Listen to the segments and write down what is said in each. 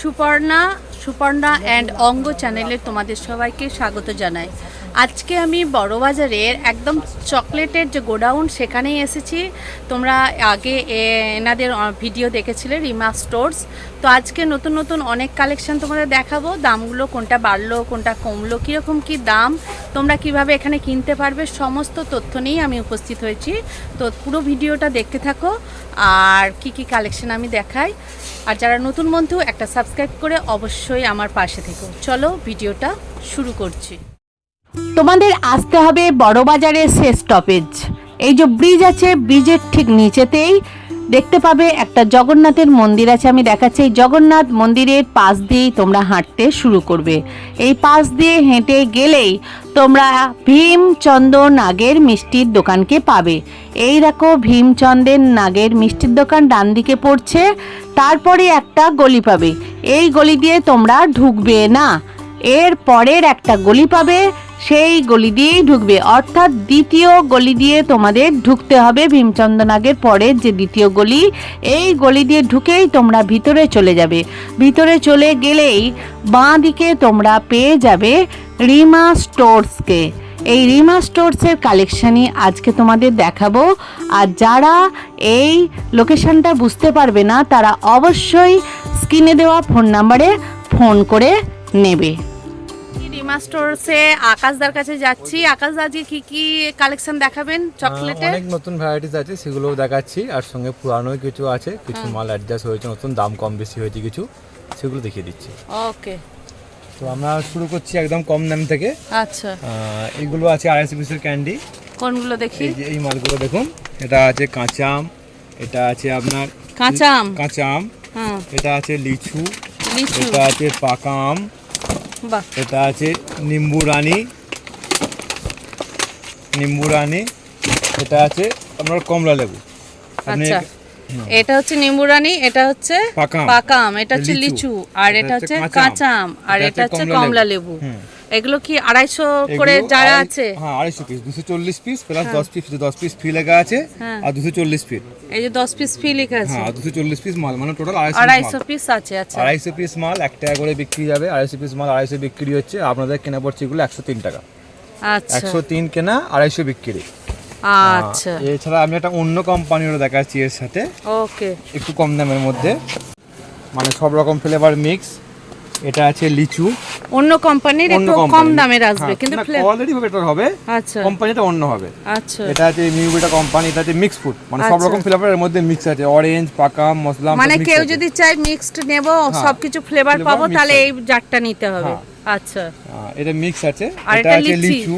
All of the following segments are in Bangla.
সুপর্ণা সুপর্ণা অ্যান্ড অঙ্গ চ্যানেলে তোমাদের সবাইকে স্বাগত জানাই। আজকে আমি বড়বাজারের একদম চকলেটের যে গোডাউন, সেখানেই এসেছি। তোমরা আগে এনাদের ভিডিও দেখেছিলে, রিমা স্টোর্স। তো আজকে নতুন নতুন অনেক কালেকশন তোমাদের দেখাবো। দামগুলো কোনটা বাড়লো, কোনটা কমলো, কীরকম কী দাম, তোমরা কীভাবে এখানে কিনতে পারবে, সমস্ত তথ্য নিয়েই আমি উপস্থিত হয়েছি। তো পুরো ভিডিওটা দেখতে থাকো, আর কি কি কালেকশন আমি দেখাই। আর যারা নতুন বন্ধু, একটা সাবস্ক্রাইব করে অবশ্যই আমার পাশে থেকো। চলো ভিডিওটা শুরু করছি। তোমাদের আসতে হবে বড়বাজারের শেষ স্টপেজ এই যে ব্রিজ আছে ব্রিজের ঠিক নিচেতেই দেখতে পাবে একটা জগন্নাথের মন্দির আছে। আমি দেখাচ্ছি, এই জগন্নাথ মন্দিরের পাশ দিয়েই তোমরা হাঁটতে শুরু করবে। এই পাশ দিয়ে হেঁটে গেলেই তোমরা ভীমচন্দ্র নাগের মিষ্টির দোকানকে পাবে। এই দেখো ভীমচন্দ্রের নাগের মিষ্টির দোকান ডান দিকে পড়ছে, তারপরে একটা গলি পাবে। এই গলি দিয়ে তোমরা ঢুকবে না। এর পরের একটা গলি পাবে সেই গলি দিয়েই ঢুকবে। অর্থাৎ দ্বিতীয় গলি দিয়ে তোমাদের ঢুকতে হবে ভীমচন্দ্রনাগের পরের যে দ্বিতীয় গলি। এই গলি দিয়ে ঢুকেই তোমরা ভিতরে চলে যাবে। ভিতরে চলে গেলেই বাঁ দিকে তোমরা পেয়ে যাবে রিমা স্টোরসকে। এই রিমা স্টোরসের কালেকশানই আজকে তোমাদের দেখাবো। আর যারা এই লোকেশনটা বুঝতে পারবে না, তারা অবশ্যই স্ক্রিনে দেওয়া ফোন নাম্বারে ফোন করে নেবে। স্টোরসে আকাশদার কাছে যাচ্ছি। আকাশদা আজকে কি কি কালেকশন দেখাবেন আহ, চকলেটের অনেক নতুন ভ্যারাইটিস আছে সেগুলোও দেখাচ্ছি। আর সঙ্গে পুরানো কিছু আছে কিছু মাল অ্যাডজাস্ট হয়েছে নতুন দাম কম বেশি হয়েছে কিছু সেগুলো দেখিয়ে দিচ্ছি। ওকে তো আমরা শুরু করছি একদম কম দাম থেকে। আচ্ছা। আহ, এইগুলো আছে আড়াইশো পিসের ক্যান্ডি কোনগুলো দেখি? এই যে এই মালগুলো দেখুন এটা আছে কাঁচা আম এটা আছে আপনার কাঁচা আম? কাঁচা আম হ্যাঁ। এটা আছে লিচু লিচু। এটা আছে পাকা আম। এটা আছে নিম্বু রানী। নিম্বু রানী। এটা আছে আপনার কমলা লেবু। আচ্ছা। এটা হচ্ছে নিম্বুরানি এটা হচ্ছে পাকা আম। এটা হচ্ছে লিচু। আর এটা হচ্ছে কাঁচা আম আর এটা হচ্ছে কমলা লেবু। এগুলো কি আড়াইশো করে যারা আছে? হ্যাঁ আড়াইশো পিস দুশো চল্লিশ পিস প্লাস দশ পিস দশ পিস ফ্রি লেখা আছে হ্যাঁ। আর দুশো চল্লিশ পিস এই যে দশ পিস ফি লেখা আছে? হ্যাঁ দুশো চল্লিশ পিস মাল মানে টোটাল আড়াইশো পিস পিস আছে আচ্ছা। আড়াইশো পিস মাল এক টাকা করে বিক্রি যাবে। আড়াইশো পিস মাল আড়াইশো বিক্রি হচ্ছে আপনাদের কেনা পড়ছে এগুলো একশো তিন টাকা। আচ্ছা। একশো তিন কেনা আড়াইশো বিক্রি। আচ্ছা। এছাড়া আমি একটা অন্য কোম্পানিরও দেখাচ্ছি এর সাথে। ওকে। একটু কম দামের মধ্যে। মানে সব রকম ফ্লেভার মিক্স এটা আছে লিচু। অন্য কোম্পানির একটু কম দামের আসবে কিন্তু কোয়ালিটি বেটার হবে আচ্ছা। কোম্পানিটা অন্য হবে। আচ্ছা। এটা আছে নিউবিটা কোম্পানি এটা আছে মিক্স ফুড মানে সব আচ্ছা। রকম ফ্লেভারের মধ্যে মিক্স আছে অরেঞ্জ পাকা মশলা মানে কেউ যদি চায় মিক্সড নেব সবকিছু ফ্লেভার পাবো তাহলে এই জারটা নিতে হবে। হ্যাঁ। আচ্ছা এটা মিক্স আছে এটা আছে লিচু।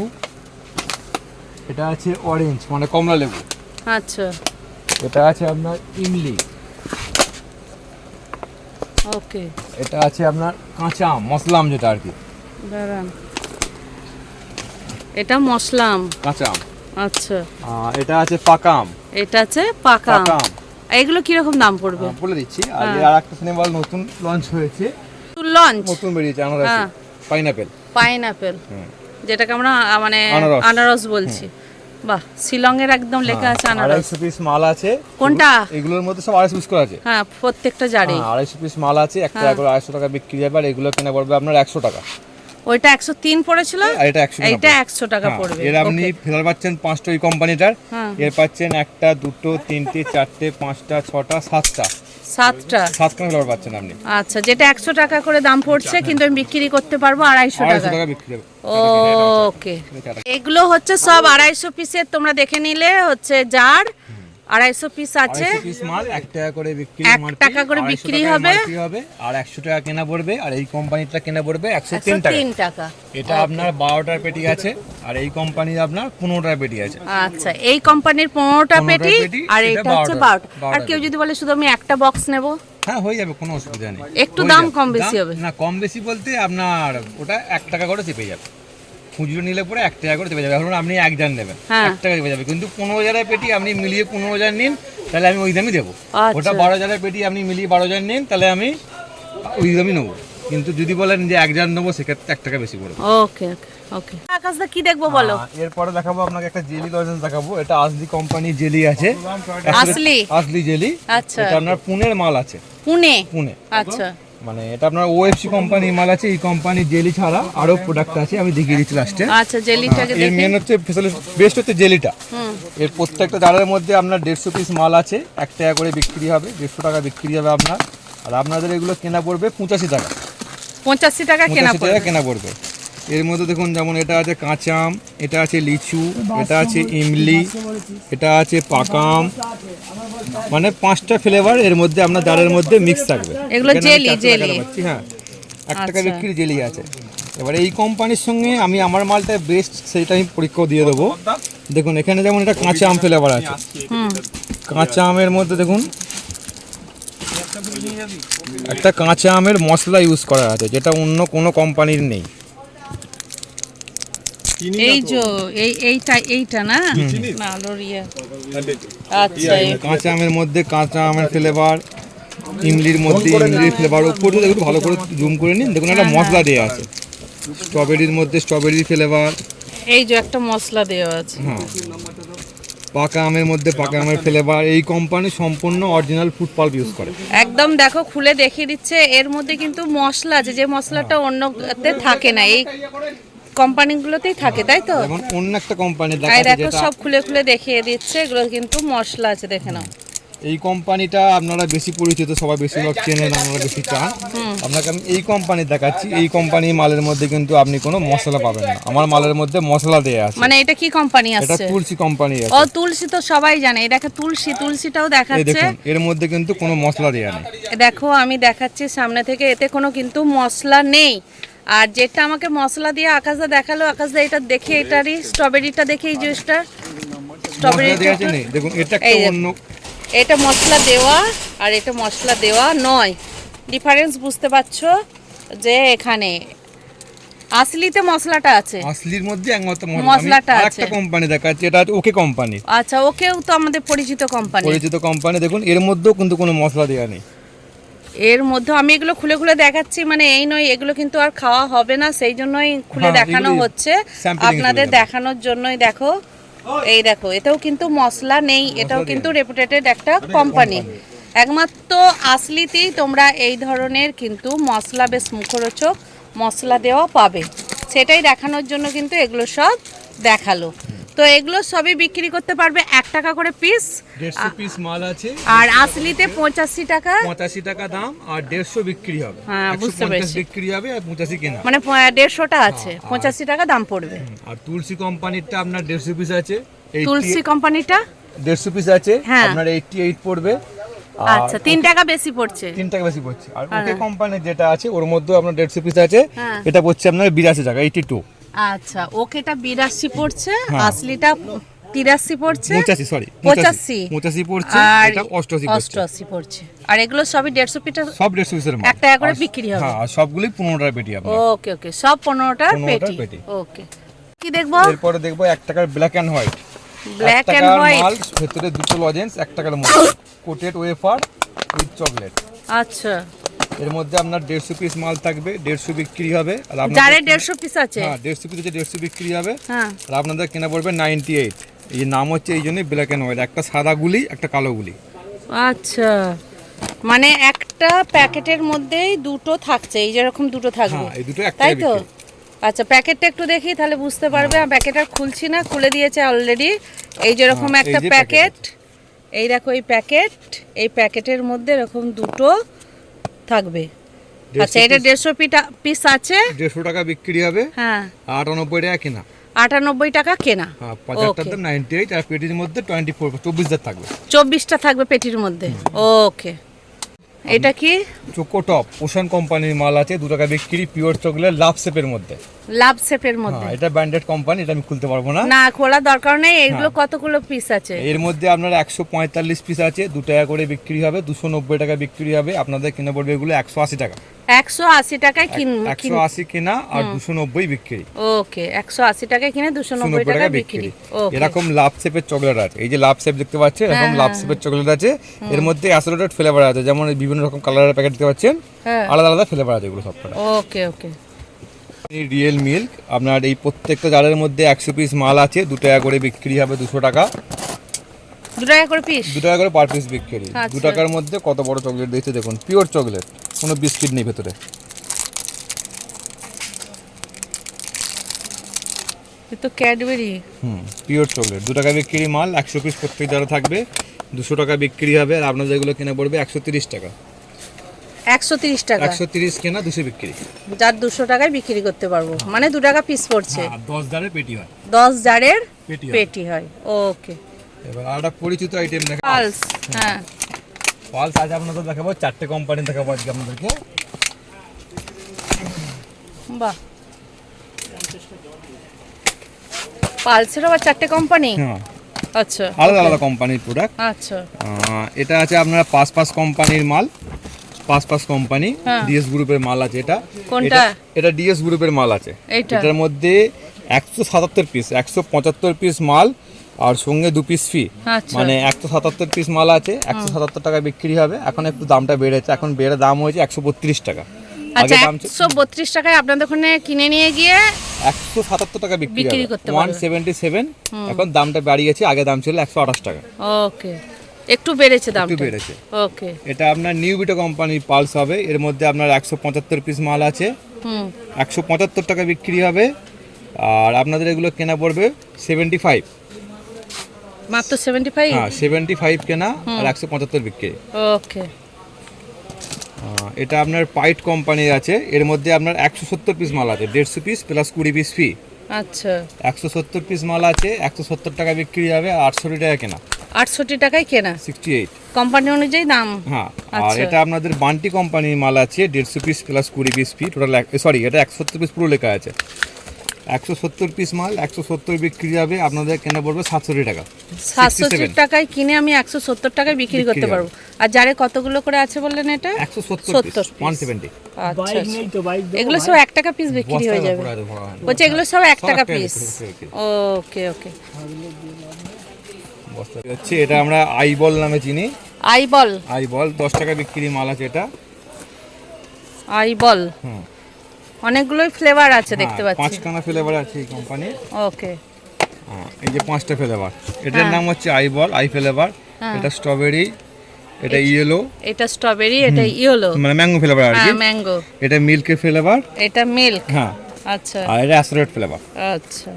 এটা আছে অরেঞ্জ মানে কমলা লেবু। আচ্ছা। এটা আছে আপনার ইমলি। ওকে। এটা আছে আপনার কাঁচা আম মশলা আম যেটা আর কি। দাঁড়ান। এটা মশলা আম। কাঁচা আম। আচ্ছা। এটা আছে পাকা আম। এটা আছে পাকা আম। এগুলো কীরকম দাম পড়বে? বলে দিচ্ছি। আর হ্যাঁ। আর একটা সিনেমা নতুন লঞ্চ হয়েছে। লঞ্চ নতুন বেরিয়েছে আনারস। হ্যাঁ। পাইনাপেল পাইনাপেল যেটাকে আমরা মানে। আনারস। বলছি। বাহ শিলংয়ের একদম লেখা আছে আনারস। পিস মাল আছে। কোনটা? এগুলোর মধ্যে সব আড়াইশো পিস করে আছে। হ্যাঁ প্রত্যেকটা জারে। হ্যাঁ, আড়াইশো পিস মাল আছে এক হ্যাঁ। টাকা করে আড়াইশো টাকা বিক্রি যাবে আর এগুলো কেনা পড়বে আপনার একশো টাকা। ওইটা একশো তিন পড়েছিল? আর এটা একশো এইটা একশো টাকা পড়বে এর আপনি. ফেরার পাচ্ছেন পাঁচটা ওই কোম্পানিটার। হ্যাঁ। এর পাচ্ছেন একটা দুটো তিনটে চারটে পাঁচটা ছটা সাতটা। সাতটা? সাতটা ফ্লাওয়ার পাচ্ছেন আপনি। আচ্ছা যেটা একশো টাকা করে দাম পড়ছে কিন্তু আমি বিক্রি করতে পারব আড়াইশো টাকা ওকে এগুলো হচ্ছে সব আড়াইশো পিসের তোমরা দেখে নিলে হচ্ছে যার আড়াইশো পিস আছে। পিস মাল এক টাকা করে বিক্রি এক টাকা করে বিক্রি হবে। আর একশো টাকা কেনা পড়বে আর এই কোম্পানিটা কেনা পড়বে একশো তিন টাকা। এটা আপনার বারোটার পেটি আছে আর এই কোম্পানির আপনার পনেরোটার পেটি আছে। আচ্ছা এই কোম্পানির পনেরোটা পেটি আর এটা হচ্ছে বারোটা। আর কেউ যদি বলে শুধু আমি একটা বক্স নেব? হ্যাঁ হয়ে যাবে কোনো অসুবিধা নেই। একটু দাম কম বেশি হবে। না কম বেশি বলতে আপনার ওটা এক টাকা করে চেপে যাবে। খুচরো নিলে পরে এক টাকা করে চেপে যাবে। এখন আপনি এক জার নেবেন হ্যাঁ। এক টাকা চেপে যাবে। কিন্তু পনেরো হাজারের পেটি আপনি মিলিয়ে পনেরো হাজার নিন তাহলে আমি ওই দামই দেবো। আচ্ছা। ওটা বারো হাজারের পেটি আপনি মিলিয়ে বারো হাজার নিন তাহলে আমি ওই দামই নেব। কিন্তু যদি বলেন যে এক জার নেব সেক্ষেত্রে এক টাকা বেশি পড়বে। ওকে ওকে ওকে। আকাশদা কি দেখব বলো? এরপরে দেখাবো আপনাকে একটা জেলি লজেন্স দেখাবো। এটা আসলি কোম্পানি জেলি আছে। আসলি? আসলি জেলি। আচ্ছা। এটা আপনার পুনের মাল আছে। পুনে? পুনে। আচ্ছা। মানে এটা আপনার ওএফসি কোম্পানির মাল আছে এই কোম্পানির জেলি ছাড়া আরও প্রোডাক্ট আছে আমি দেখিয়ে দিচ্ছি লাস্টে আচ্ছা জেলিটাকে এর দেখি মেন হচ্ছে বেস্ট হচ্ছে জেলিটা এর প্রত্যেকটা জারের মধ্যে আপনার দেড়শো পিস মাল আছে এক টাকা করে বিক্রি হবে দেড়শো টাকা বিক্রি হবে আপনার। আর আপনাদের এগুলো কেনা পড়বে পঁচাশি টাকা। পঁচাশি টাকা কেনা পড়বে টাকা কেনা পড়বে। এর মধ্যে দেখুন যেমন এটা আছে কাঁচা আম এটা আছে লিচু এটা আছে ইমলি এটা আছে পাকাম। মানে পাঁচটা ফ্লেভার এর মধ্যে আপনার জারের মধ্যে মিক্স থাকবে। এগুলো জেলি, জেলি। হ্যাঁ। এক টাকা আচ্ছা। বিক্রি জেলি আছে। এবার এই কোম্পানির সঙ্গে আমি আমার মালটা বেস্ট সেইটা আমি পরীক্ষা দিয়ে দেবো। দেখুন এখানে যেমন এটা কাঁচা আম ফ্লেভার আছে। কাঁচা আমের মধ্যে দেখুন একটা কাঁচা আমের মশলা ইউজ করা আছে যেটা অন্য কোনো কোম্পানির নেই। এই যে এই এইটা এইটা না? না আলোর ইয়ে আচ্ছা এই- কাঁচা আমের মধ্যে কাঁচা আমের ফ্লেভার ইমলির মধ্যে ইমলির ফ্লেভার উপরে দেখুন ভালো করে জুম করে নিন। দেখুন একটা মশলা দেওয়া আছে। স্ট্রবেরির মধ্যে স্ট্রবেরির ফ্লেভার এই যে একটা মশলা দেওয়া আছে। হ্যাঁ। পাকা আমের মধ্যে পাকা আমের ফ্লেভার এই কোম্পানি সম্পূর্ণ অরিজিনাল ফুড পাল্প ইউজ করে। একদম দেখো খুলে দেখিয়ে দিচ্ছে। এর মধ্যে কিন্তু মশলা আছে। যে মশলাটা অন্যতে থাকে না এই কোম্পানিগুলোতেই থাকে তাই তো? যেমন অন্য একটা কোম্পানি দেখাচ্ছে দেখো যেটা সব খুলে খুলে দেখিয়ে দিচ্ছে এগুলো কিন্তু মশলা আছে দেখে নাও। এই কোম্পানিটা আপনারা বেশি পরিচিত সবাই বেশিরভাগ চেনেন আপনারা বেশি চান আপনাকে আমি এই কোম্পানি দেখাচ্ছি এই কোম্পানির মালের মধ্যে কিন্তু আপনি কোনো মশলা পাবেন না। আমার মালের মধ্যে মশলা দেয়া আছে। মানে এটা কি কোম্পানি আছে? এটা তুলসী কোম্পানি আছে। ও তুলসী তো সবাই জানে। এই দেখো তুলসী তুলসীটাও এই দেখাচ্ছে। দেখুন এর মধ্যে কিন্তু কোনো মশলা দেয়া নেই। দেখো আমি দেখাচ্ছি সামনে থেকে এতে কোনো কিন্তু মশলা নেই। আর যেটা আমাকে মশলা দিয়ে আকাশদা দেখাল আকাশদা এটা দেখে এটারই স্ট্রবেরিটা দেখে এই জুসটা স্ট্রবেরিটা দেখুন। অন্য এটা মশলা দেওয়া আর এটা মশলা দেওয়া নয়। ডিফারেন্স বুঝতে পারছ যে এখানে আসলিতে মশলাটা আছে। আসলির মধ্যে একমাত্র মশলাটা আছে। একটা কোম্পানি দেখাচ্ছি এটা ওকে কোম্পানি আচ্ছা ওকেও তো আমাদের পরিচিত কোম্পানি পরিচিত কোম্পানি দেখুন এর মধ্যেও কিন্তু কোনো মশলা দেওয়া নেই। এর মধ্যে আমি এগুলো খুলে খুলে দেখাচ্ছি মানে এই নয় এগুলো কিন্তু আর খাওয়া হবে না সেই জন্যই খুলে হ্যাঁ, দেখানো হচ্ছে। আপনাদের দেখানোর জন্যই দেখো এই দেখো এটাও কিন্তু মশলা নেই এটাও কিন্তু রেপুটেটেড একটা কোম্পানি একমাত্র আসলিতেই তোমরা এই ধরনের কিন্তু মশলা বেশ মুখরোচক মশলা দেওয়া পাবে। সেটাই দেখানোর জন্য কিন্তু এগুলো সব দেখাল। তো এগুলো সবই বিক্রি করতে পারবে এক টাকা করে পিস দেড়শো পিস মাল আছে। আর আসলিতে পঁচাশি টাকা। পঁচাশি টাকা দাম আর দেড়শো বিক্রি হবে। হ্যাঁ, বুঝতে পেরেছি। বিক্রি হবে আর পঁচাশি কেনা। মানে দেড়শোটা আছে। পঁচাশি টাকা দাম পড়বে। আর তুলসী কোম্পানিরটা আপনার দেড়শো পিস আছে। তুলসী কোম্পানিটা দেড়শো পিস আছে। হ্যাঁ। আপনার এইটটি এইট পড়বে আচ্ছা তিন টাকা বেশি পড়ছে। তিন টাকা বেশি পড়ছে। আর ওকে কোম্পানির যেটা আছে ওর মধ্যেও আপনার দেড়শো পিস আছে। হ্যাঁ। এটা পড়ছে আপনার বিরাশি টাকা এইটি টু আচ্ছা ওকেটা বিরাশি পড়ছে হ্যাঁ। আসলিটা তিরাশি পড়ছে? পঁচাশি সরি পঁচাশি। পঁচাশি। পড়ছে আর এটা অষ্টআশি পড়ছে। অষ্টআশি পড়ছে। আর এগুলো সবই দেড়শো পিটা সব দেড়শো পিসের মাল এক টাকা করে বিক্রি হবে। হ্যাঁ সবগুলোই পনেরো টাকা পেটি আপনার। ওকে ওকে সব 15টার পেটি। পেটি। ওকে। কি দেখব? এরপরে দেখব এক টাকার black and white black and white মাল ভেতরে দুটো লজেন্স এক টাকার মধ্যে কোটেড ওয়েফার উইথ চকলেট আচ্ছা। এর মধ্যে আপনার দেড়শো পিস মাল থাকবে দেড়শো বিক্রি হবে আর আপনাদের দেড়শো পিস আছে? হ্যাঁ দেড়শো পিস হচ্ছে দেড়শো বিক্রি হবে হ্যাঁ। আর আপনাদের কেনা পড়বে নাইনটি এইট এই নাম হচ্ছে এই জন্যই ব্ল্যাক অ্যান্ড হোয়াইট একটা সাদা গুলি একটা কালো গুলি। আচ্ছা। মানে একটা প্যাকেটের মধ্যেই দুটো থাকছে এই যেরকম দুটো থাকবে। হ্যাঁ এই দুটো তাই তো? আচ্ছা প্যাকেটটা একটু দেখি তাহলে বুঝতে পারবে। আর প্যাকেট আর খুলছি না খুলে দিয়েছে অলরেডি এই যেরকম হ্যাঁ, একটা প্যাকেট। এই দেখো এই প্যাকেট এই প্যাকেটের মধ্যে এরকম দুটো থাকবে। আচ্ছা এটা দেড়শো পিস আছে। দেড়শো টাকা বিক্রি হবে। হ্যাঁ। আটানব্বই টাকা কেনা। আটানব্বই টাকা কেনা। হ্যাঁ পঁচাত্তর নাইনটি এইট আর পেটির মধ্যে টোয়েন্টি ফোর চব্বিশটা থাকবে। চব্বিশটা থাকবে পেটির মধ্যে। ওকে এটা কি? চোকো টপ ওশান কোম্পানির মাল আছে দু টাকা বিক্রি পিওর চকলেট লাভ শেপের মধ্যে। লাভ শেপের মধ্যে? হ্যাঁ এটা ব্র্যান্ডেড কোম্পানি এটা আমি খুলতে পারব না। না খোলা দরকার নেই এগুলো হ্যাঁ। কতগুলো পিস আছে? এর মধ্যে আপনার একশো পঁয়তাল্লিশ পিস আছে দু টাকা করে বিক্রি হবে দুশো নব্বই টাকা বিক্রি হবে আপনাদের কিনে পড়বে এগুলো একশো আশি টাকা। একশো আশি টাকায় কিন একশো আশি কেনা আর দুশো নব্বই বিক্রি। ওকে একশো আশি টাকায় কিনে দুশো নব্বই টাকা বিক্রি। এরকম লাভ শেপের চকলেট আছে। এই যে লাভ শেপ দেখতে পাচ্ছেন এরকম হ্যাঁ, লাভ হ্যাঁ, শেপের চকলেট আছে। এর মধ্যে অ্যাসোলেটেড ফ্লেভার আছে। যেমন বিভিন্ন রকম কালারের প্যাকেট দেখতে পাচ্ছেন হ্যাঁ। আলাদা আলাদা ফ্লেভার আছে এগুলো সবকটা। ওকে ওকে। এই রিয়েল মিল্ক আপনার এই প্রত্যেকটা জারের মধ্যে একশো পিস মাল আছে। দু টাকা করে বিক্রি হবে দুশো টাকা। দু টাকা করে পিস দু টাকা করে পার পিস বিক্রি দু আচ্ছা। টাকার মধ্যে কত বড় চকলেট দিয়েছে দেখুন পিওর চকলেট কোনো বিস্কিট নেই ভেতরে। তো ক্যাডবেরি হুম পিওর চকলেট দু টাকা বিক্রি মাল একশো পিস প্রত্যেক জারে থাকবে দুশো টাকা বিক্রি হবে আর আপনাদের এগুলো কেনা পড়বে একশো তিরিশ টাকা। একশো তিরিশ টাকা? একশো তিরিশ কেনা দুশো বিক্রি। যার দুশো টাকায় বিক্রি করতে পারব। মানে দু টাকা পিস পড়ছে। আর দশ জারের পেটি হয়। দশ জারের পেটি হয়। ওকে এবার আর একটা পরিচিত আইটেম দেখা পালস হ্যাঁ। পালস আজ আপনাদের দেখাবো চারটে কোম্পানি দেখাবো আজকে আপনাদেরকে। বাহ। পালসের আবার চারটে কোম্পানি হ্যাঁ। আচ্ছা। আলাদা আলাদা কোম্পানির প্রোডাক্ট আচ্ছা। এটা আছে আপনার পাঁচ পাঁচ কোম্পানির মাল। পাঁচ পাঁচ কোম্পানি হ্যাঁ। ডিএস গ্রুপের মাল আছে এটা। কোনটা? এটা- এটা ডিএস গ্রুপের মাল আছে। এটার মধ্যে একশো সাতাত্তর পিস একশো পঁচাত্তর পিস মাল আর সঙ্গে দু পিস ফি আচ্ছা। মানে একশো সাতাত্তর পিস মাল আছে একশো সাতাত্তর টাকা বিক্রি হবে। এখন একটু দামটা বেড়েছে। এখন বেড়ে দাম হয়েছে একশো বত্রিশ টাকা। আচ্ছা একশো বত্রিশ টাকায় আপনাদের ওখানে কিনে নিয়ে গিয়ে একশো সাতাত্তর টাকা বিক্রি করতে ওয়ান সেভেন্টি সেভেন। এখন দামটা বাড়িয়েছে। আগে দাম ছিল একশো আঠাশ টাকা। ওকে। একটু বেড়েছে দাম একটু বেড়েছে। ওকে। এটা আপনার নিউ বিটো কোম্পানির পালস হবে। এর মধ্যে আপনার একশো পঁচাত্তর পিস মাল আছে। একশো পঁচাত্তর টাকা বিক্রি হবে। আর আপনাদের এগুলো কেনা পড়বে। সেভেন্টি ফাইভ মাত্র সেভেন্টি ফাইভ হ্যাঁ সেভেন্টি ফাইভ কেনা আর একশো পঁচাত্তর বিক্রি। ওকে এটা আপনার পাইট কোম্পানির আছে। এর মধ্যে আপনার একশো সত্তর পিস মাল আছে দেড়শো পিস প্লাস কুড়ি পিস ফি আচ্ছা। একশো সত্তর পিস মাল আছে একশো সত্তর টাকা বিক্রি হবে আর আটষট্টি টাকা কেনা। আটষট্টি টাকায় কেনা? সিক্সটি এইট কোম্পানি অনুযায়ী দাম? হ্যাঁ আর আচ্ছা। এটা আপনাদের বান্টি কোম্পানির মাল আছে দেড়শো পিস প্লাস কুড়ি পিস ফি টোটাল সরি এটা একশো সত্তর পিস পুরো লেখা আছে। একশো সত্তর পিস মাল একশো সত্তর বিক্রি হবে আপনাদের কেনা পড়বে সাতষট্টি টাকা। সাতষট্টি টাকায় কিনে আমি একশো সত্তর টাকায় বিক্রি করতে পারব। আর যারে কতগুলো করে আছে বললেন এটা? একশো সত্তর ওয়ান সেভেন্টি আচ্ছা আচ্ছা। এগুলো সব এক টাকা পিস বিক্রি হয়ে যাবে। বলছে এগুলো সব এক টাকা পিস ওকে ওকে। হচ্ছে এটা আমরা আইবল নামে চিনি। আই বল আইবল দশ টাকা বিক্রি মাল আছে এটা। আই বল হুম। অনেকগুলোই ফ্লেভার আছে দেখতে হ্যাঁ, পাচ্ছি। পাঁচখানা ফ্লেভার আছে এই কোম্পানির ওকে। এই যে পাঁচটা ফ্লেভার এটার হ্যাঁ। নাম হচ্ছে আইবল আই ফ্লেভার এটা স্ট্রবেরি এটা ইয়েলো এটা স্ট্রবেরি এটা ইয়েলো মানে ম্যাঙ্গো ফ্লেভার আর কি। হ্যাঁ ম্যাঙ্গো এটা মিল্কের ফ্লেভার এটা মিল্ক হ্যাঁ। আচ্ছা। আর এটা অ্যাসরেট ফ্লেভার আচ্ছা।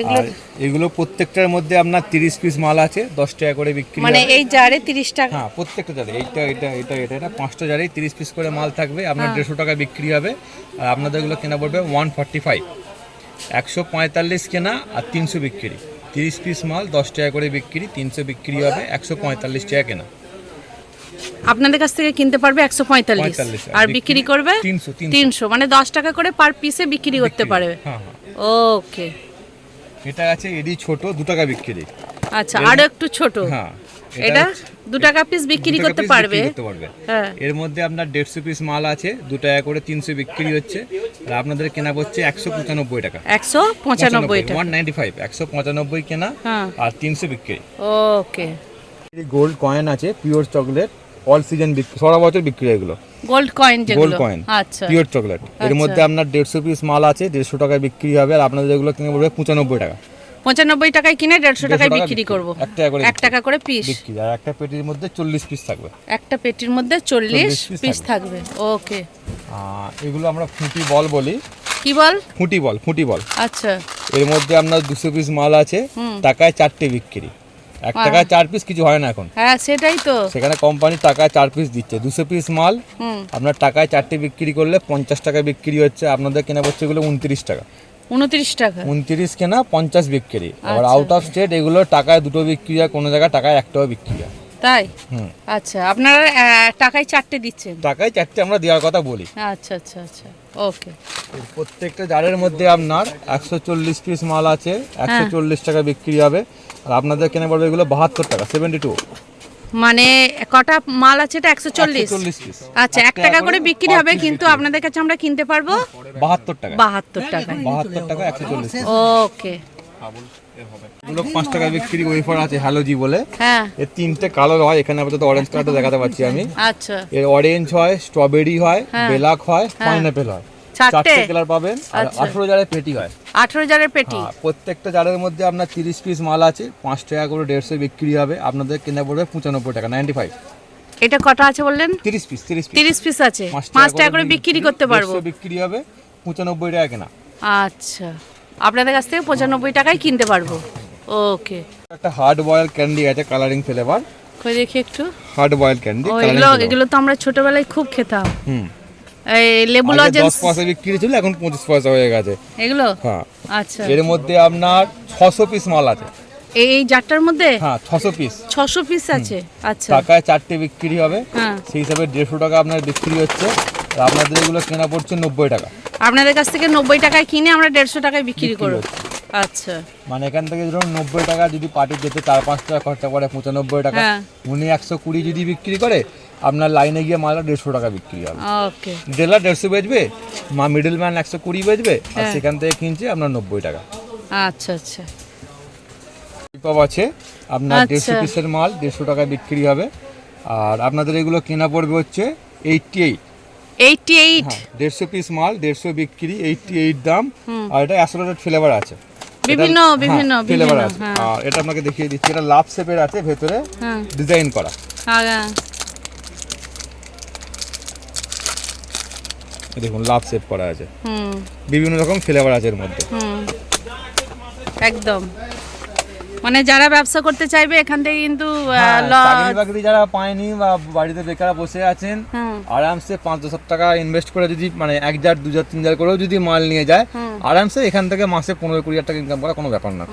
এগুলো এগুলো প্রত্যেকটার মধ্যে আপনার তিরিশ পিস মাল আছে দশ টাকা করে বিক্রি মানে এই জারে তিরিশ টাকা? হ্যাঁ প্রত্যেকটা জারে এইটা এটা এটা এটা এটা পাঁচটা জারেই তিরিশ পিস করে মাল থাকবে হ্যাঁ। আপনার দেড়শো টাকা বিক্রি হবে আর আপনাদের এগুলো কেনা পড়বে ওয়ান ফর্টি ফাইভ একশো পঁয়তাল্লিশ কেনা আর তিনশো বিক্রি। তিরিশ পিস মাল দশ টাকা করে বিক্রি তিনশো বিক্রি হবে একশো পঁয়তাল্লিশ টাকা কেনা। আপনাদের কাছ থেকে কিনতে পারবে একশো পঁয়তাল্লিশ। 45 আর বিক্রি করবে? 300, 300 তিনশো মানে দশ টাকা করে পার পিসে বিক্রি করতে পারবে। হ্যাঁ হ্যাঁ। ওকে এটা আছে এডি ছোট দু টাকা বিক্রি। আচ্ছা আরও একটু ছোট। হ্যাঁ এটা দু টাকা পিস বিক্রি করতে পারবে। বিক্রি করতে পারবে। হ্যাঁ। এর মধ্যে আপনার দেড়শো পিস মাল আছে দু টাকা করে তিনশো বিক্রি হচ্ছে। আর আপনাদের কেনা পড়ছে একশো পঁচানব্বই টাকা। একশো পঁচানব্বই ওয়ান নাইনটি ফাইভ একশো পঁচানব্বই কেনা হ্যাঁ। আর তিনশো বিক্রি। ওকে গোল্ড কয়েন আছে পিওর চকলেট অল সিজন বিক্রি সারা বছর বিক্রি হয় এগুলো। গোল্ড কয়েন যেগুলো। গোল্ড কয়েন আচ্ছা। পিওর চকলেট এর আচ্ছা। মধ্যে আপনার দেড়শো পিস মাল আছে দেড়শো টাকায় বিক্রি হবে আর আপনাদের এগুলো কিনে পড়বে পঁচানব্বই টাকা। পঁচানব্বই টাকায় কিনে দেড়শো টাকায় বিক্রি। করব। এক টাকা করে এক টাকা করে পিস বিক্রি আর একটা পেটির মধ্যে চল্লিশ পিস থাকবে। একটা পেটির মধ্যে চল্লিশ 40 পিস থাকবে। ওকে এগুলো আমরা ফুটি বল বলি। কি বল? ফুটি বল ফুটি বল। আচ্ছা। এর মধ্যে আপনার দুশো পিস মাল আছে টাকায় চারটে বিক্রি। এক টাকায় চার পিস কিছু হয় না এখন। হ্যাঁ সেটাই তো। সেখানে কোম্পানি টাকায় চার পিস দিচ্ছে। দুশো পিস মাল হুম। আপনার টাকায় চারটে বিক্রি করলে পঞ্চাশ টাকা বিক্রি হচ্ছে। আপনাদের কেনা পড়ছে এগুলো উনত্রিশ টাকা। উনত্রিশ টাকা। উনত্রিশ কেনা পঞ্চাশ বিক্রি। আবার। আউট অফ স্টেট এগুলো টাকায় দুটো বিক্রি হয় কোনো জায়গায় টাকায় একটাও বিক্রি হয়। তাই? হুম। আচ্ছা আপনারা টাকায় চারটে দিচ্ছেন? টাকায় চারটে আমরা দেওয়ার কথা বলি। আচ্ছা আচ্ছা আচ্ছা। ওকে প্রত্যেকটা জারের মধ্যে আপনার একশো চল্লিশ পিস মাল আছে একশো হ্যাঁ। চল্লিশ টাকা বিক্রি হবে। আর আপনাদের কেনা পড়বে এগুলো বাহাত্তর টাকা সেভেন্টি টু মানে কটা মাল আছে এটা? একশো চল্লিশ? আচ্ছা এক টাকা করে বিক্রি হবে কিন্তু আপনাদের কাছে আমরা কিনতে পারব? বাহাত্তর টাকা। বাহাত্তর টাকা। বাহাত্তর টাকা একশো চল্লিশ ওকে। পাঁচ টাকা বিক্রি ওয়েফার আছে হ্যালোজি বলে। হ্যাঁ। এর তিনটে কালার হয় এখানে আপাতত অরেঞ্জ কালারটা দেখাতে পাচ্ছি আমি। আচ্ছা। এর অরেঞ্জ হয় স্ট্রবেরি হয় বেলাক হয় পাইনাপেল হয়। চারটে? চারটে কালার পাবেন। আর আচ্ছা। আঠেরো জারের পেটি হয়। আঠেরো হাজারের পেটি। হ্যাঁ, প্রত্যেকটা জারের মধ্যে আপনার তিরিশ পিস মাল আছে পাঁচ টাকা করে দেড়শো বিক্রি হবে। আপনাদের কেনা পড়বে পঁচানব্বই টাকা নাইনটি ফাইভ এটা কটা আছে বললেন? তিরিশ পিস তিরিশ পিস আছে। টাকা করে বিক্রি করতে পারব। বিক্রি হবে পঁচানব্বই টাকা কেনা। আচ্ছা। আপনাদের কাছ থেকে টাকায় কিনতে পারব। ওকে। একটা হার্ড বয়েল ক্যান্ডি আছে কালারিং ফ্লেভার কই দেখি একটু। হার্ড বয়েল ক্যান্ডি এগুলো এগুলো তো আমরা ছোটবেলায় খুব খেতাম। হুম। লেবু লজেন্স দশ পয়সা বিক্রি ছিল এখন পঁচিশ পয়সা হয়ে গেছে। এগুলো? হ্যাঁ। আচ্ছা। এর মধ্যে আপনার ছশো পিস মাল আছে। এই জারটার মধ্যে? হ্যাঁ ছশো পিস ছশো পিস আছে? আচ্ছা। টাকায় চারটে বিক্রি হবে। হ্যাঁ। সেই হিসাবে দেড়শো টাকা আপনার বিক্রি হচ্ছে। আর আপনাদের এগুলো কেনা পড়ছে নব্বই টাকা। আপনাদের কাছ থেকে নব্বই টাকায় কিনে আমরা দেড়শো টাকায় বিক্রি করব। আচ্ছা। মানে এখান থেকে ধরুন নব্বই টাকা যদি পার্টির যেতে চার পাঁচ টাকা খরচা করে পঁচানব্বই টাকা। হ্যাঁ। উনি একশো কুড়ি যদি বিক্রি করে আপনার লাইনে গিয়ে মালটা দেড়শো টাকা বিক্রি হবে। ডিলার দেড়শো বেচবে মা মিডল ম্যান একশো কুড়ি বেচবে আর হ্যাঁ। সেখান থেকে কিনছে আপনার নব্বই টাকা। আচ্ছা আচ্ছা। ললিপপ আছে আপনার আচ্ছা। দেড়শো পিসের মাল দেড়শো টাকা বিক্রি হবে। আর আপনাদের এগুলো কেনা পড়বে হচ্ছে এইটটি এইট এইটটি এইট হ্যাঁ দেড়শো পিস মাল দেড়শো বিক্রি এইটটি এইট দাম আর এটা অ্যাসোলেটেড ফ্লেভার আছে। বিভিন্ন বিভিন্ন ফ্লেভার আছে। হ্যাঁ। আর এটা আপনাকে দেখিয়ে দিচ্ছি এটা লাভ শেপের আছে ভেতরে হ্যাঁ। ডিজাইন করা হ্যাঁ এই দেখুন লাভ সেভ করা আছে। বিভিন্ন রকম ফ্লেভার আছে এর মধ্যে। একদম। মানে যারা ব্যবসা করতে চাইবে এখান থেকে কিন্তু আহ, হ্যাঁ, চাকরি যারা পায়নি বা বাড়িতে বেকার বসে আছেন আরামসে পাঁচ দশ টাকা ইনভেস্ট করে যদি মানে এক জার দু জার তিন জার করেও যদি মাল নিয়ে যায় আরামসে এখান থেকে মাসে পনেরো কুড়ি হাজার টাকা ইনকাম করা কোনো ব্যাপার না।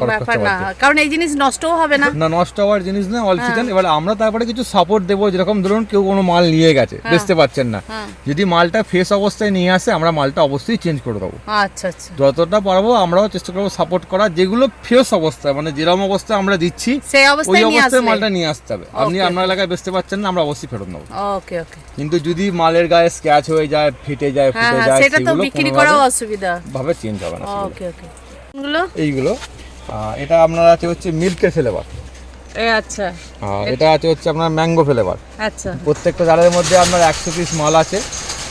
কারণ এই জিনিস নষ্টও হবে না। না নষ্ট হওয়ার জিনিস না অল হ্যাঁ। সিজন এবার আমরা তারপরে কিছু সাপোর্ট দেবো যেরকম ধরুন কেউ কোনো মাল নিয়ে গেছে বেচতে পারছেন না। হ্যাঁ। যদি মালটা ফ্রেশ অবস্থায় নিয়ে আসে আমরা মালটা অবশ্যই চেঞ্জ করে দেবো। আচ্ছা আচ্ছা। যতটা পারব আমরাও চেষ্টা করব সাপোর্ট করা যেগুলো ফ্রেশ অবস্থায় মানে যেরকম অবস্থায় আমরা দিচ্ছি সেই অবস্থায় নিয়ে আসলে মালটা নিয়ে আসতে হবে। আপনি. আপনার এলাকায় বেচতে পারছেন না আমরা অবশ্যই ফেরত নেব। ওকে ওকে কিন্তু যদি মালের গায়ে স্ক্র্যাচ হয়ে যায় ফেটে যায় হ্যাঁ ফুটে হ্যাঁ যায় সেটা তো বিক্রি করাও অসুবিধা। ভাবে চেঞ্জ হবে না ওকে ওকে এগুলো? এইগুলো। এটা আপনার আছে হচ্ছে মিল্কের ফ্লেভার এ আচ্ছা। এটা আছে হচ্ছে আপনার ম্যাঙ্গো ফ্লেভার আচ্ছা। প্রত্যেকটা জারের মধ্যে আপনার একশো পিস মাল আছে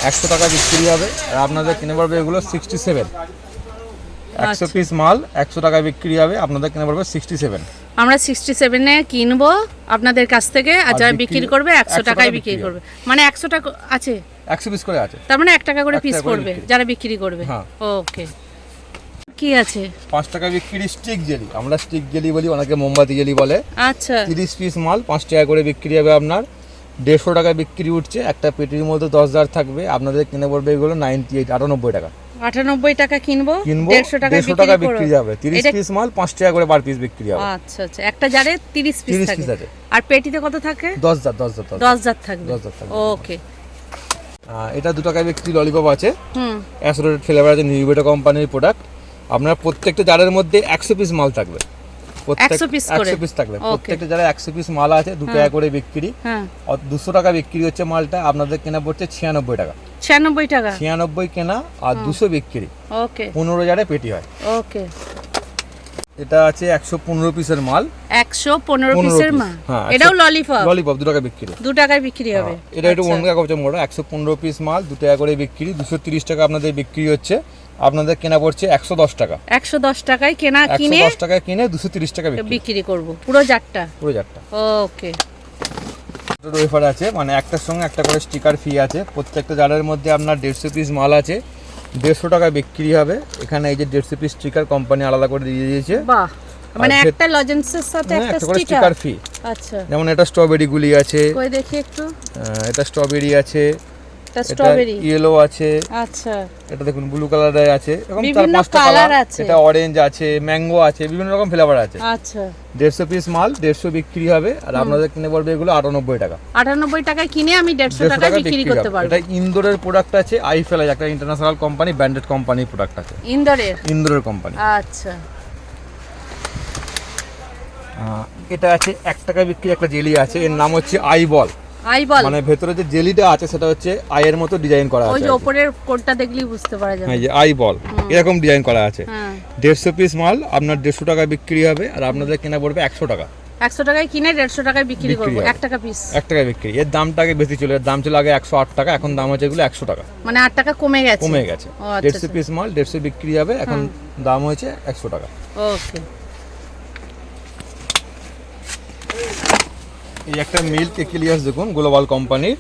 একশো টাকা বিক্রি হবে। আর আপনাদের কিনে পড়বে এগুলো সিক্সটি সেভেন একশো পিস মাল একশো টাকায় বিক্রি হবে। আপনাদের কিনে পড়বে সিক্সটি সেভেন আমরা সিক্সটি সেভেনে কিনবো আপনাদের কাছ থেকে। আর যারা বিক্রি- করবে একশো 100 টাকায় বিক্রি করবে। মানে একশো টাকা আছে? একশো পিস করে আছে। তার মানে এক টাকা করে পিস টাকা করে পড়বে যারা বিক্রি করবে। হ্যাঁ। ওকে কি আছে? পাঁচ টাকা বিক্রি স্টিক জেলি আমরা স্টিক জেলি বলি অনেকে মোমবাতি জেলি বলে। আচ্ছা। তিরিশ পিস মাল পাঁচ টাকা করে বিক্রি হবে আপনার। দেড়শো টাকা বিক্রি উঠছে একটা পেটির মধ্যে দশ হাজার থাকবে। আপনাদের কিনে পড়বে এগুলো নাইনটি এইট আটানব্বই টাকা। আটানব্বই টাকা কিনবো কিনবো দেড়শো টাকা দেড়শো টাকা বিক্রি যাবে তিরিশ পিস মাল পাঁচ টাকা করে পার পিস বিক্রি হবে। আচ্ছা আচ্ছা একটা জারে তিরিশ পিস 30 থাকে। আর পেটিতে কত থাকে? দশ হাজার দশ হাজার দশ জার থাকবে। দশ জার থাকবে। ওকে এটা দু টাকায় বিক্রি ললিপপ আছে। হুম। অ্যাসোরেটেড ফ্লেভার আছে নিউবেটো কোম্পানির প্রোডাক্ট আপনার প্রত্যেকটা জারের মধ্যে একশো পিস মাল থাকবে। 100 piece একশো পিস থাকবে। প্রত্যেকটা জারে একশো পিস মাল আছে দু টাকা করে বিক্রি। হ্যাঁ। দুশো টাকা বিক্রি হচ্ছে মালটা আপনাদের কেনা পড়ছে ছিয়ানব্বই টাকা। ছিয়ানব্বই টাকা? ছিয়ানব্বই কেনা আর দুশো বিক্রি। ওকে পনেরো জারে পেটি হয়। ওকে এটা আছে একশো পনেরো পিসের মাল। একশো পনেরো 15 পিসের piece। মা হ্যাঁ, এটাও ললিপপ ললিপপ দু টাকা বিক্রি। দু টাকায় বিক্রি হবে। এটা একটু অন্য কাগজের মোড়া একশো পনেরো পিস মাল দু টাকা করে বিক্রি দুশো তিরিশ টাকা আপনাদের বিক্রি হচ্ছে। আপনাদের কেনা পড়ছে একশো দশ টাকা। একশো দশ টাকায় কেনা কিনে দশ টাকায় কিনে দুশো তিরিশ টাকা বিক্রি। করব পুরো জারটা? পুরো চারটা ওকে। ওয়েফার আছে মানে একটার সঙ্গে একটা করে স্টিকার ফি আছে। প্রত্যেকটা জারের মধ্যে আপনার দেড়শো পিস মাল আছে দেড়শো টাকা বিক্রি হবে। এখানে এই যে দেড়শো পিস স্টিকার কোম্পানি আলাদা করে দিয়ে দিয়েছে। বাহ মানে একটা লজেন্সের সাথে হ্যাঁ, একটা স্টিকার ফি আচ্ছা। যেমন এটা স্ট্রবেরি গুলি আছে। কই দেখি একটু। এটা স্ট্রবেরি আছে। এটা স্ট্রবেরি ইয়েলো আছে। আচ্ছা। এটা দেখুন ব্লু কালারের আছে। এরকম চার পাঁচটা কালার আছে। এটা অরেঞ্জ আছে ম্যাঙ্গো আছে বিভিন্ন রকম ফ্লেভার আছে। আচ্ছা। দেড়শো পিস মাল দেড়শো বিক্রি হবে। আর আপনাদের কিনে পড়বে এগুলো আটানব্বই টাকা। আটানব্বই টাকায় কিনে আমি দেড়শো টাকায় টাকা বিক্রি করতে পারব। এটা ইন্দোরের প্রোডাক্ট আছে আইফেল আছে একটা ইন্টারন্যাশনাল কোম্পানি ব্র্যান্ডেড কোম্পানির প্রোডাক্ট আছে। ইন্দোরের? ইন্দোরের কোম্পানি আচ্ছা। এটা আছে এক টাকা বিক্রি একটা জেলি আছে। এর নাম হচ্ছে আই আই বল। মানে ভেতরে যে জেলিটা আছে সেটা হচ্ছে আয়ের মতো ডিজাইন করা ওই আছে যে আর কি। ওপরের কোডটা দেখলেই বুঝতে পারা যাবে। হ্যাঁ এই যে আই বল এরকম ডিজাইন করা আছে। হ্যাঁ। দেড়শো পিস মাল আপনার দেড়শো টাকা বিক্রি হবে আর আপনাদের কেনা পড়বে একশো টাকা। একশো টাকায় কিনে দেড়শো টাকায় বিক্রি করব। এক টাকা পিস এক টাকা বিক্রি। এর দামটা আগে বেশি ছিল এর দাম ছিল আগে একশো আট টাকা এখন দাম হচ্ছে এগুলো একশো টাকা। মানে আট টাকা কমে গেছে। কমে গেছে। আচ্ছা, দেড়শো আচ্ছা। পিস মাল দেড়শো বিক্রি হবে এখন দাম হয়েছে একশো টাকা। ওকে। এই একটা মিল্ক একিলিয়াস দেখুন গ্লোবাল কোম্পানির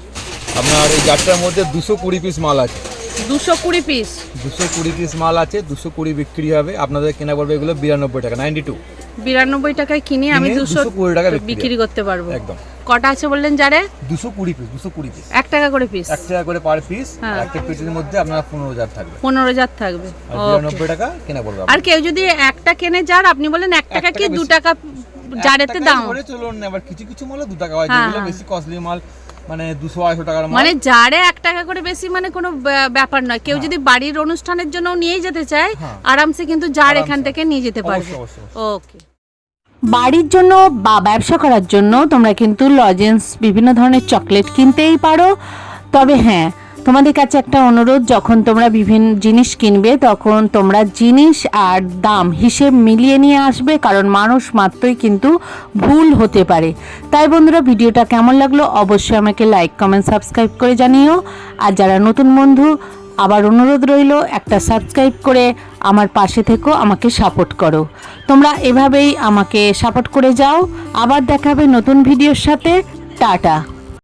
আপনার এই জারটার মধ্যে দুশো কুড়ি পিস মাল আছে। দুশো কুড়ি পিস দুশো কুড়ি পিস মাল আছে দুশো কুড়ি বিক্রি হবে। আপনাদের কেনা পড়বে এগুলো বিরানব্বই টাকা নাইনটি টু বিরানব্বই টাকায় কিনে আমি দুশো 220 টাকা বিক্রি করতে পারব। একদম। কটা আছে বললেন যারে? দুশো কুড়ি পিস দুশো কুড়ি পিস এক টাকা করে পিস এক টাকা করে পার পিস হ্যাঁ। একটা পিসের মধ্যে আপনার পনেরো হাজার থাকবে। পনেরো হাজার থাকবে। আর বিরানব্বই টাকা কেনা পড়বে আর কেউ যদি একটা কেনে যার আপনি বলেন এক টাকা কি দু টাকা জারেতে দাম। ধরে চলুন না, আবার কিছু কিছু মালে দু টাকা হয় হ্যাঁ, যেগুলো হ্যাঁ। বেশি কস্টলি মাল মানে দুশো আড়াইশো টাকার মাল। মানে যারে এক টাকা করে বেশি মানে কোনো ব্যা- ব্যাপার নয়। কেউ যদি বাড়ির অনুষ্ঠানের জন্য নিয়ে যেতে চায় হ্যাঁ। আরামসে কিন্তু যার এখান থেকে নিয়ে যেতে পারবে। ওকে। বাড়ির জন্য বা ব্যবসা করার জন্য তোমরা কিন্তু লজেন্স বিভিন্ন ধরনের চকলেট কিনতেই পারো। তবে হ্যাঁ তোমাদের কাছে একটা অনুরোধ, যখন তোমরা বিভিন্ন জিনিস কিনবে, তখন তোমরা জিনিস আর দাম হিসেব মিলিয়ে নিয়ে আসবে, কারণ মানুষ মাত্রই কিন্তু ভুল হতে পারে। তাই বন্ধুরা, ভিডিওটা কেমন লাগল অবশ্যই আমাকে লাইক কমেন্ট সাবস্ক্রাইব করে জানিও। আর যারা নতুন বন্ধু, আবার অনুরোধ রইল, একটা সাবস্ক্রাইব করে আমার পাশে থেকো, আমাকে সাপোর্ট করো। তোমরা এভাবেই আমাকে সাপোর্ট করে যাও। আবার দেখাবে নতুন ভিডিওর সাথে। টাটা।